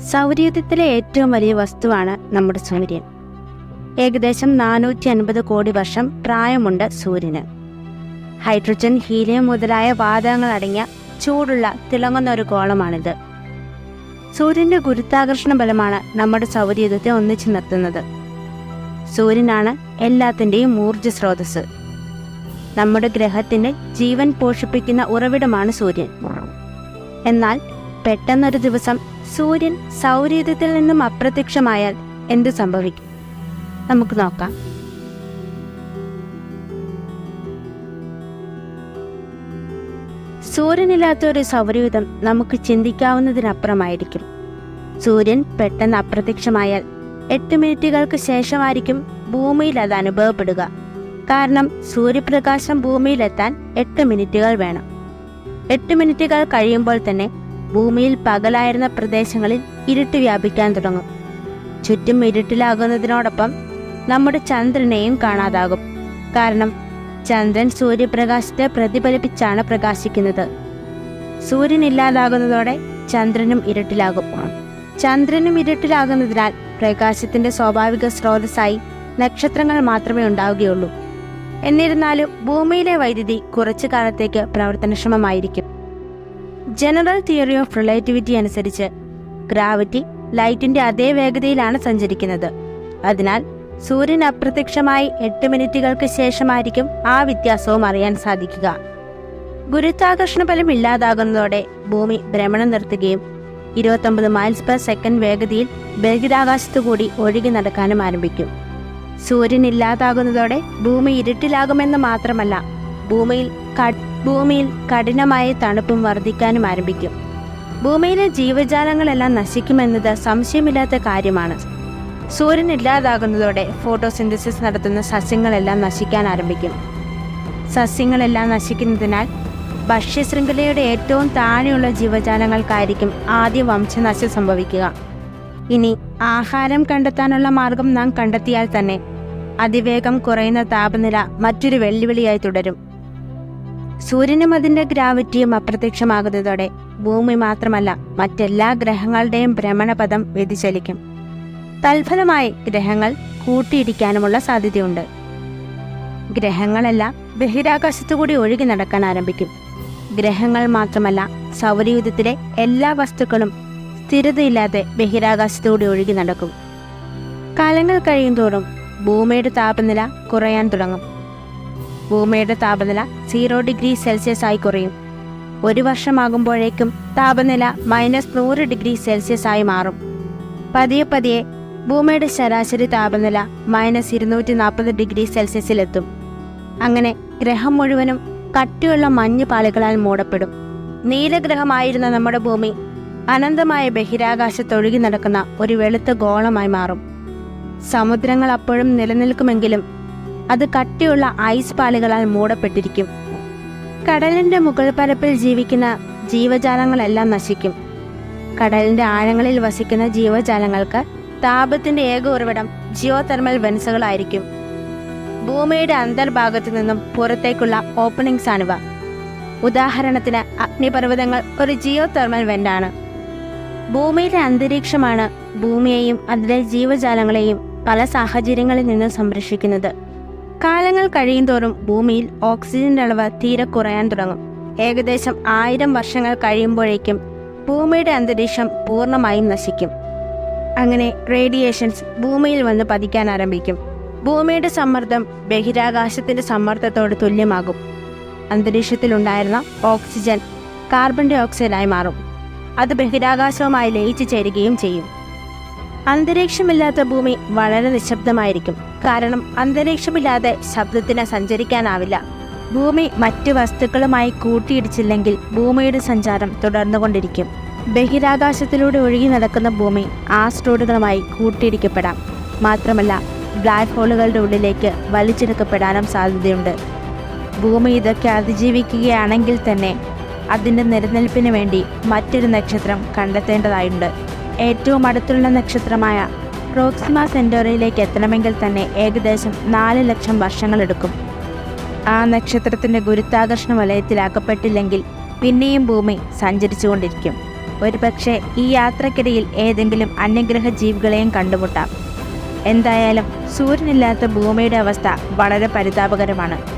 സൗരയൂഥത്തിലെ ഏറ്റവും വലിയ വസ്തുവാണ് നമ്മുടെ സൂര്യൻ. ഏകദേശം നാനൂറ്റി അൻപത് കോടി വർഷം പ്രായമുണ്ട് സൂര്യന്. ഹൈഡ്രജൻ ഹീലിയം മുതലായ വാതകങ്ങൾ അടങ്ങിയ ചൂടുള്ള തിളങ്ങുന്ന ഒരു ഗോളമാണിത്. സൂര്യന്റെ ഗുരുത്വാകർഷണ ബലമാണ് നമ്മുടെ സൗരയുദ്ധത്തെ ഒന്നിച്ചു നിർത്തുന്നത്. സൂര്യനാണ് എല്ലാത്തിന്റെയും ഊർജ സ്രോതസ് നമ്മുടെ ഗ്രഹത്തിന്റെ ജീവൻ പോഷിപ്പിക്കുന്ന ഉറവിടമാണ് സൂര്യൻ. എന്നാൽ പെട്ടെന്നൊരു ദിവസം സൂര്യൻ സൗരീതത്തിൽ നിന്നും അപ്രത്യക്ഷമായാൽ എന്തു സംഭവിക്കും? നമുക്ക് നോക്കാം. സൂര്യനില്ലാത്ത ഒരു സൗരയുധം നമുക്ക് ചിന്തിക്കാവുന്നതിനപ്പുറമായിരിക്കും. സൂര്യൻ പെട്ടെന്ന് അപ്രത്യക്ഷമായാൽ എട്ട് മിനിറ്റുകൾക്ക് ശേഷമായിരിക്കും ഭൂമിയിൽ അത് അനുഭവപ്പെടുക. കാരണം സൂര്യപ്രകാശം ഭൂമിയിലെത്താൻ എട്ട് മിനിറ്റുകൾ വേണം. എട്ട് മിനിറ്റുകൾ കഴിയുമ്പോൾ തന്നെ ഭൂമിയിൽ പകലായിരുന്ന പ്രദേശങ്ങളിൽ ഇരുട്ട് വ്യാപിക്കാൻ തുടങ്ങും. ചുറ്റും ഇരുട്ടിലാകുന്നതിനോടൊപ്പം നമ്മുടെ ചന്ദ്രനെയും കാണാതാകും. കാരണം ചന്ദ്രൻ സൂര്യപ്രകാശത്തെ പ്രതിഫലിപ്പിച്ചാണ് പ്രകാശിക്കുന്നത്. സൂര്യൻ ഇല്ലാതാകുന്നതോടെ ചന്ദ്രനും ഇരുട്ടിലാകും. ചന്ദ്രനും ഇരുട്ടിലാകുന്നതിനാൽ പ്രകാശത്തിന്റെ സ്വാഭാവിക സ്രോതസ്സായി നക്ഷത്രങ്ങൾ മാത്രമേ ഉണ്ടാവുകയുള്ളൂ. എന്നിരുന്നാലും ഭൂമിയിലെ വൈദ്യുതി കുറച്ചു കാലത്തേക്ക് പ്രവർത്തനക്ഷമമായിരിക്കും. ജനറൽ തിയറി ഓഫ് റിലേറ്റിവിറ്റി അനുസരിച്ച് ഗ്രാവിറ്റി ലൈറ്റിന്റെ അതേ വേഗതയിലാണ് സഞ്ചരിക്കുന്നത്. അതിനാൽ സൂര്യൻ അപ്രത്യക്ഷമായി എട്ട് മിനിറ്റുകൾക്ക് ശേഷമായിരിക്കും ആ വ്യത്യാസവും അറിയാൻ സാധിക്കുക. ഗുരുത്വാകർഷണ ബലം ഇല്ലാതാകുന്നതോടെ ഭൂമി ഭ്രമണം നിർത്തുകയും ഇരുപത്തൊമ്പത് മൈൽസ് പെർ സെക്കൻഡ് വേഗതയിൽ ബഹിരാകാശത്തു കൂടി ഒഴുകി നടക്കാനും ആരംഭിക്കും. സൂര്യൻ ഇല്ലാതാകുന്നതോടെ ഭൂമി ഇരുട്ടിലാകുമെന്ന് മാത്രമല്ല ഭൂമിയിൽ ഭൂമിയിൽ കഠിനമായ തണുപ്പും വർദ്ധിക്കാനും ആരംഭിക്കും. ഭൂമിയിലെ ജീവജാലങ്ങളെല്ലാം നശിക്കുമെന്നത് സംശയമില്ലാത്ത കാര്യമാണ്. സൂര്യൻ ഇല്ലാതാകുന്നതോടെ ഫോട്ടോസിന്തസിസ് നടത്തുന്ന സസ്യങ്ങളെല്ലാം നശിക്കാൻ ആരംഭിക്കും. സസ്യങ്ങളെല്ലാം നശിക്കുന്നതിനാൽ ഭക്ഷ്യശൃംഖലയുടെ ഏറ്റവും താഴെയുള്ള ജീവജാലങ്ങൾക്കായിരിക്കും ആദ്യ വംശനാശം സംഭവിക്കുക. ഇനി ആഹാരം കണ്ടെത്താനുള്ള മാർഗം നാം കണ്ടെത്തിയാൽ തന്നെ അതിവേഗം കുറയുന്ന താപനില മറ്റൊരു വെല്ലുവിളിയായി തുടരും. സൂര്യനും അതിന്റെ ഗ്രാവിറ്റിയും അപ്രത്യക്ഷമാകുന്നതോടെ ഭൂമി മാത്രമല്ല മറ്റെല്ലാ ഗ്രഹങ്ങളുടെയും ഭ്രമണപഥം വ്യതിചലിക്കും. തൽഫലമായി ഗ്രഹങ്ങൾ കൂട്ടിയിടിക്കാനുമുള്ള സാധ്യതയുണ്ട്. ഗ്രഹങ്ങളെല്ലാം ബഹിരാകാശത്തുകൂടി ഒഴുകി നടക്കാൻ ആരംഭിക്കും. ഗ്രഹങ്ങൾ മാത്രമല്ല സൗരയൂഥത്തിലെ എല്ലാ വസ്തുക്കളും സ്ഥിരതയില്ലാതെ ബഹിരാകാശത്തുകൂടി ഒഴുകി നടക്കും. കാലങ്ങൾ കഴിയുന്തോറും ഭൂമിയുടെ താപനില കുറയാൻ തുടങ്ങും. ഭൂമിയുടെ താപനില സീറോ ഡിഗ്രി സെൽഷ്യസ് ആയി കുറയും. ഒരു വർഷമാകുമ്പോഴേക്കും താപനില മൈനസ് നൂറ് ഡിഗ്രി സെൽഷ്യസ് ആയി മാറും. പതിയെ പതിയെ ഭൂമിയുടെ ശരാശരി താപനില മൈനസ് ഇരുന്നൂറ്റി നാൽപ്പത് ഡിഗ്രി സെൽഷ്യസിലെത്തും. അങ്ങനെ ഗ്രഹം മുഴുവനും കട്ടിയുള്ള മഞ്ഞ് പാളികളാൽ മൂടപ്പെടും. നീലഗ്രഹമായിരുന്ന നമ്മുടെ ഭൂമി അനന്തമായ ബഹിരാകാശത്തൊഴുകി നടക്കുന്ന ഒരു വെളുത്ത ഗോളമായി മാറും. സമുദ്രങ്ങൾ അപ്പോഴും നിലനിൽക്കുമെങ്കിലും അത് കട്ടിയുള്ള ഐസ് പാളികളാൽ മൂടപ്പെട്ടിരിക്കും. കടലിന്റെ മുകൾ പരപ്പിൽ ജീവിക്കുന്ന ജീവജാലങ്ങളെല്ലാം നശിക്കും. കടലിന്റെ ആഴങ്ങളിൽ വസിക്കുന്ന ജീവജാലങ്ങൾക്ക് താപത്തിന്റെ ഏക ഉറവിടം ജിയോ തെർമൽ വെൻസുകളായിരിക്കും. ഭൂമിയുടെ അന്തർഭാഗത്തു നിന്നും പുറത്തേക്കുള്ള ഓപ്പണിങ്സ് ആണിവ. ഉദാഹരണത്തിന് അഗ്നിപർവതങ്ങൾ ഒരു ജിയോ തെർമൽ വെന്റാണ് ഭൂമിയിലെ അന്തരീക്ഷമാണ് ഭൂമിയെയും അതിലെ ജീവജാലങ്ങളെയും പല സാഹചര്യങ്ങളിൽ നിന്ന് സംരക്ഷിക്കുന്നത്. കാലങ്ങൾ കഴിയുന്തോറും ഭൂമിയിൽ ഓക്സിജന്റെ അളവ് തീരെ കുറയാൻ തുടങ്ങും. ഏകദേശം ആയിരം വർഷങ്ങൾ കഴിയുമ്പോഴേക്കും ഭൂമിയുടെ അന്തരീക്ഷം പൂർണമായും നശിക്കും. അങ്ങനെ റേഡിയേഷൻസ് ഭൂമിയിൽ വന്ന് പതിക്കാൻ ആരംഭിക്കും. ഭൂമിയുടെ സമ്മർദ്ദം ബഹിരാകാശത്തിന്റെ സമ്മർദ്ദത്തോട് തുല്യമാകും. അന്തരീക്ഷത്തിലുണ്ടായിരുന്ന ഓക്സിജൻ കാർബൺ ഡൈ ഓക്സൈഡായി മാറും. അത് ബഹിരാകാശവുമായി ലയിച്ചു ചേരുകയും ചെയ്യും. അന്തരീക്ഷമില്ലാത്ത ഭൂമി വളരെ നിശബ്ദമായിരിക്കും. കാരണം അന്തരീക്ഷമില്ലാതെ ശബ്ദത്തിന് സഞ്ചരിക്കാനാവില്ല. ഭൂമി മറ്റു വസ്തുക്കളുമായി കൂട്ടിയിടിച്ചില്ലെങ്കിൽ ഭൂമിയുടെ സഞ്ചാരം തുടർന്നുകൊണ്ടിരിക്കും. ബഹിരാകാശത്തിലൂടെ ഒഴുകി നടക്കുന്ന ഭൂമി ആസ്ട്രോയിഡുകളുമായി കൂട്ടിയിടിക്കപ്പെടാം. മാത്രമല്ല ബ്ലാക്ക് ഹോളുകളുടെ ഉള്ളിലേക്ക് വലിച്ചെടുക്കപ്പെടാനും സാധ്യതയുണ്ട്. ഭൂമി ഇതൊക്കെ അതിജീവിക്കുകയാണെങ്കിൽ തന്നെ അതിന്റെ നിലനിൽപ്പിന് വേണ്ടി മറ്റൊരു നക്ഷത്രം കണ്ടെത്തേണ്ടതായുണ്ട്. ഏറ്റവും അടുത്തുള്ള നക്ഷത്രമായ പ്രോക്സിമ സെന്റോറിയിലേക്ക് എത്തണമെങ്കിൽ തന്നെ ഏകദേശം നാല് ലക്ഷം വർഷങ്ങളെടുക്കും. ആ നക്ഷത്രത്തിന്റെ ഗുരുത്വാകർഷണ വലയത്തിൽ അകപ്പെട്ടില്ലെങ്കിൽ പിന്നെയും ഭൂമി സഞ്ചരിച്ചുകൊണ്ടിരിക്കും. ഒരുപക്ഷെ ഈ യാത്രക്കിടയിൽ ഏതെങ്കിലും അന്യഗ്രഹ ജീവികളെയും കണ്ടുമുട്ടാം. എന്തായാലും സൂര്യനില്ലാത്ത ഭൂമിയുടെ അവസ്ഥ വളരെ പരിതാപകരമാണ്.